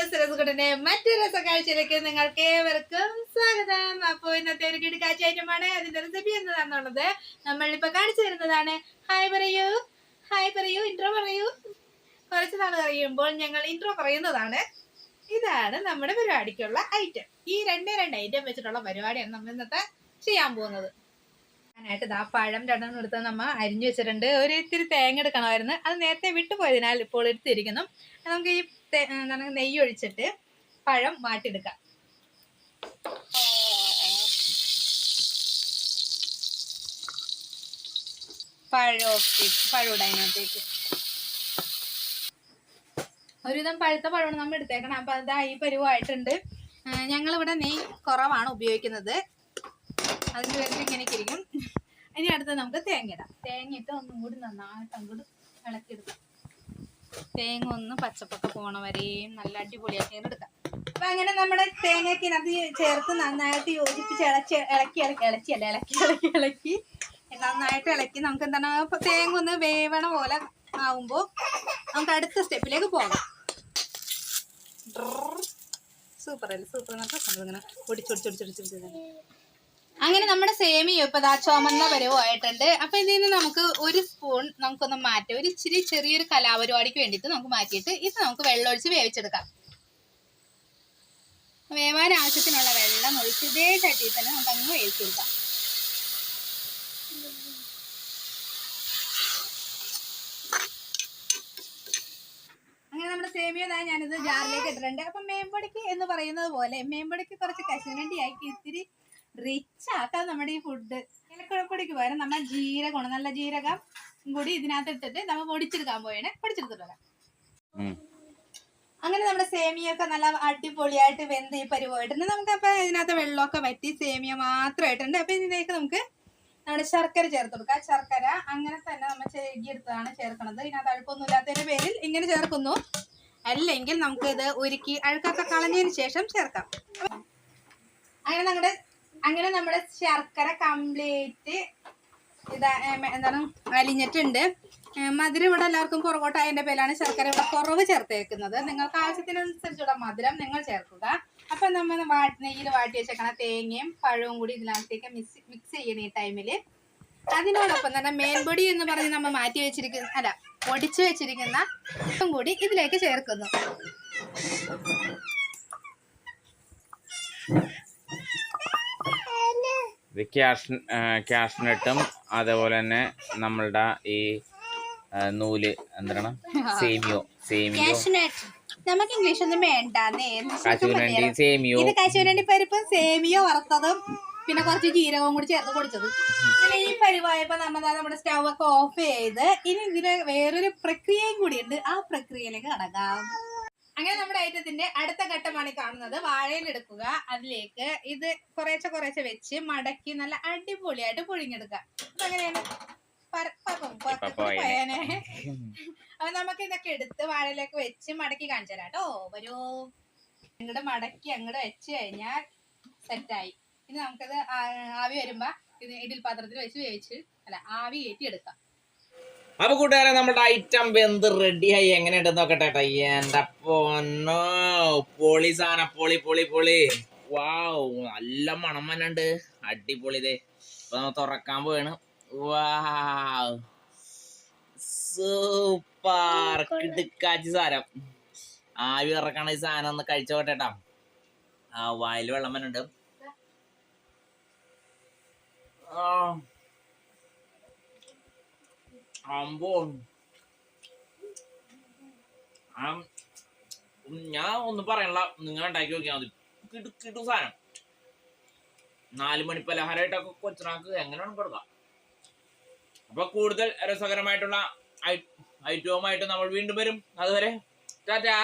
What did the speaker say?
മറ്റൊരു രസക്കാഴ്ചയിലേക്ക് നിങ്ങൾക്ക് ഏവർക്കും സ്വാഗതം. അപ്പോൾ ഇന്നത്തെ ഒരു കിടക്കാഴ്ച ഐറ്റമാണ് അതിന്റെ റെസിപ്പി എന്നതാണുള്ളത് നമ്മളിപ്പോ കാണിച്ചു തരുന്നതാണ്. ഹായ് പറയൂ. ഹായ് പറയൂ. ഇൻട്രോ പറയൂ. കുറച്ച് നാൾ കഴിയുമ്പോൾ ഞങ്ങൾ ഇൻട്രോ പറയുന്നതാണ്. ഇതാണ് നമ്മുടെ പരിപാടിക്കുള്ള ഐറ്റം ഈ രണ്ടേ രണ്ട് ഐറ്റം വെച്ചിട്ടുള്ള പരിപാടിയാണ് നമ്മൾ ഇന്നത്തെ ചെയ്യാൻ പോകുന്നത്. ഞാനായിട്ട് ആ പഴം രണ്ടെണ്ണം എടുത്ത് നമ്മൾ അരിഞ്ഞു വെച്ചിട്ടുണ്ട്. ഒരു ഇത്തിരി തേങ്ങ എടുക്കണമായിരുന്നു. അത് നേരത്തെ വിട്ടുപോയതിനാൽ ഇപ്പോൾ എടുത്തിരിക്കുന്നു. നമുക്ക് ഈ എന്താണ് നെയ്യ് ഒഴിച്ചിട്ട് പഴം വാട്ടിയെടുക്കാം. പഴമൊക്കെ പഴം അതിനകത്തേക്ക്. ഒരുവിധം പഴുത്ത പഴമാണ് നമ്മൾ എടുത്തേക്കണം. അപ്പൊ അതാ ഈ പരിവായിട്ടുണ്ട്. ഞങ്ങളിവിടെ നെയ് കുറവാണ് ഉപയോഗിക്കുന്നത്. അതിന് വേണ്ടി ഇങ്ങനെ ഇരിക്കും. ഇനി അടുത്ത് നമുക്ക് തേങ്ങ ഇടാം. തേങ്ങ ഇട്ട് ഒന്നും കൂടി നന്നായിട്ട് അങ്ങോട്ട് ഇളക്കിയെടുക്കാം. തേങ്ങ ഒന്ന് പച്ചപ്പൊക്കെ പോണ വരെയും നല്ല അടിപൊളിയാക്കി അങ്ങട് എടുക്കാം. അപ്പൊ അങ്ങനെ നമ്മുടെ തേങ്ങക്കിനകത്ത് ചേർത്ത് നന്നായിട്ട് യോജിപ്പിച്ച് ഇളക്കി ഇളക്കി ഇളക്കി ഇളക്കി അല്ല? ഇളക്കി ഇളക്കി ഇളക്കി. നന്നായിട്ട് ഇളക്കി. നമുക്ക് എന്താണ് തേങ്ങ ഒന്ന് വേവണ പോലെ ആവുമ്പോ നമുക്ക് അടുത്ത സ്റ്റെപ്പിലേക്ക് പോകാം. സൂപ്പർ അല്ലേ? സൂപ്പർ. ഇങ്ങനെ ഒടിച്ചൊടിച്ചൊടിച്ചൊടിച്ചൊടിച്ചത് അങ്ങനെ നമ്മുടെ സേമിയ ഇപ്പൊ ദാ ചുമന്ന ആയിട്ടുണ്ട് അപ്പൊ ഇതിൽ നിന്ന് നമുക്ക് ഒരു സ്പൂൺ നമുക്കൊന്ന് മാറ്റാം. ഒരു ഇച്ചിരി ചെറിയൊരു കലാപരിപാടിക്ക് വേണ്ടിയിട്ട് നമുക്ക് മാറ്റിയിട്ട് ഇത് നമുക്ക് വെള്ളമൊഴിച്ച് വേവിച്ചെടുക്കാം. വേവാൻ ആവശ്യത്തിനുള്ള വെള്ളം ഒഴിച്ച് ഇതേ ചട്ടിയിൽ തന്നെ നമുക്ക് അങ്ങ് വേവിച്ചെടുക്കാം അങ്ങനെ നമ്മുടെ സേമിയതായി ഞാനിത് ജാറിലേക്ക് ഇട്ടിട്ടുണ്ട്. അപ്പൊ മേമ്പൊടിക്ക് എന്ന് പറയുന്നത് പോലെ മേമ്പൊടിക്ക് കുറച്ച് കശുവണ്ടി ആക്കി ഇത്തിരി റിച്ച് ആക്കാം നമ്മുടെ ഈ ഫുഡ് ഇലക്കുഴപ്പൊടിക്ക് പകരം നമ്മൾ ജീരകമാണ്. നല്ല ജീരകം കൂടി ഇതിനകത്ത് ഇട്ടിട്ട് നമ്മൾ പൊടിച്ചെടുക്കാൻ പോയാണ് പൊടിച്ചെടുത്തിട്ട് വരാം. അങ്ങനെ നമ്മുടെ സേമിയൊക്കെ നല്ല അടിപൊളിയായിട്ട് വെന്ത് ഈ പരിവായിട്ടുണ്ട് നമുക്ക് അപ്പൊ ഇതിനകത്ത് വെള്ളമൊക്കെ വറ്റി സേമിയ മാത്രമായിട്ടുണ്ട്. അപ്പൊ ഇതിലേക്ക് നമുക്ക് നമ്മുടെ ശർക്കര ചേർത്ത് കൊടുക്കാം. ശർക്കര അങ്ങനെ തന്നെ നമ്മൾ ചെറുകിയെടുത്താണ് ചേർക്കുന്നത്. ഇതിനകത്ത് അഴുക്കൊന്നും ഇല്ലാത്തതിന്റെ പേരിൽ ഇങ്ങനെ ചേർക്കുന്നു. അല്ലെങ്കിൽ നമുക്ക് ഇത് ഉരുക്കി അഴുക്കൊക്കെ കളഞ്ഞതിന് ശേഷം ചേർക്കാം. അങ്ങനെ നമ്മുടെ അങ്ങനെ നമ്മുടെ ശർക്കര കംപ്ലീറ്റ് ഇതാ എന്താണ് അലിഞ്ഞിട്ടുണ്ട്. മധുരം ഇവിടെ എല്ലാവർക്കും പുറകോട്ടായതിന്റെ പേരിലാണ് ശർക്കര ഇവിടെ കുറവ് ചേർത്തേക്കുന്നത്. നിങ്ങൾക്ക് ആവശ്യത്തിനനുസരിച്ചുള്ള മധുരം നിങ്ങൾ ചേർക്കുക. അപ്പൊ നമ്മൾ വാട്ടി നെയ്യിൽ വാട്ടി വെച്ചേക്കണ തേങ്ങയും പഴവും കൂടി ഇതിനകത്തേക്ക് മിക്സ് മിക്സ് ചെയ്യണം ഈ ടൈമിൽ അതിനോടൊപ്പം തന്നെ മേൽപൊടി എന്ന് പറഞ്ഞ് നമ്മൾ മാറ്റി വെച്ചിരിക്കുന്ന അല്ല പൊടിച്ചു വെച്ചിരിക്കുന്ന ഇതും കൂടി ഇതിലേക്ക് ചേർക്കുന്നു. ഇത് ക്യാഷ് ക്യാഷ്നട്ടും അതേപോലെ തന്നെ നമ്മളുടെ ഈ നൂൽ എന്താണ്? സേമിയോ സേമിയോ. നമുക്ക് ഇംഗ്ലീഷ് ഒന്നും വേണ്ടാന്നേ. കശുവണ്ടി സേമിയോ. ഇത് കശുവണ്ടി പരിപ്പും സേമിയോ വറുത്തതും പിന്നെ കുറച്ച് ജീരകവും കൂടി ചേർത്ത് പൊടിച്ചത്. അങ്ങനെ ഈ പരിവായപ്പോ നമ്മൾ നമ്മുടെ സ്റ്റൗ ഒക്കെ ഓഫ് ചെയ്ത് ഇനി ഇതിന് വേറൊരു പ്രക്രിയയും കൂടിയുണ്ട് ആ പ്രക്രിയയിലേക്ക് കടക്കാം. നമ്മുടെ അടുത്ത ഘട്ടമാണ് ഈ കാണുന്നത്. വാഴയിൽ എടുക്കുക. അതിലേക്ക് ഇത് കുറേശ്ശെ കുറേശ്ശെ വെച്ച് മടക്കി നല്ല അടിപൊളിയായിട്ട് പുഴുങ്ങിയെടുക്കുക. പോയനെ. പോയനെ. അപ്പൊ നമുക്ക് ഇതൊക്കെ എടുത്ത് വാഴയിലേക്ക് വെച്ച് മടക്കി കാണിച്ചു തരാം കേട്ടോ. വരൂ. ഇങ്ങോട്ട് മടക്കി അങ്ങോട്ട് വെച്ച് കഴിഞ്ഞാൽ സെറ്റായി ഇനി നമുക്കത് ആവി വരുമ്പോ ഇത് ഇഡിൽ പാത്രത്തിൽ വെച്ച് വേവിച്ച് അല്ല ആവി കയറ്റി എടുക്കാം. അപ്പൊ കൂട്ടുകാരെ നമ്മുടെ ഐറ്റം വെന്ത് റെഡിയായി എങ്ങനെയുണ്ട് നോക്കട്ടെ ട്ടോ. എന്റെ പൊന്നോ പൊളി സാധനം. പൊളി പൊളി പൊളി. വാവ് നല്ല മണം വന്നുണ്ട് അടിപൊളി ഇതേ. ഇപ്പൊ നമ്മൾ തുറക്കാൻ പോവാണ്. വാവ് സൂപ്പർ കിടുക്കാച്ചി സാധനം. ആവി ഇറക്കണ ഈ സാധനം ഒന്ന് കഴിച്ചു ട്ടാ. ആ വായിൽ വെള്ളം വന്നുണ്ട് ആ. ആം, ഞാൻ ഒന്നും പറയണില്ല. നിങ്ങൾ ഉണ്ടാക്കി നോക്കിയാൽ മതി. കിടു കിടു സാധനം. നാല് മണി പലഹാരമായിട്ടൊക്കെ കൊച്ചിനാക്ക് എങ്ങനെയാണ് കൊടുക്കാം അപ്പൊ കൂടുതൽ രസകരമായിട്ടുള്ള ഐറ്റവുമായിട്ട് നമ്മൾ വീണ്ടും വരും. അതുവരെ ടാറ്റാ!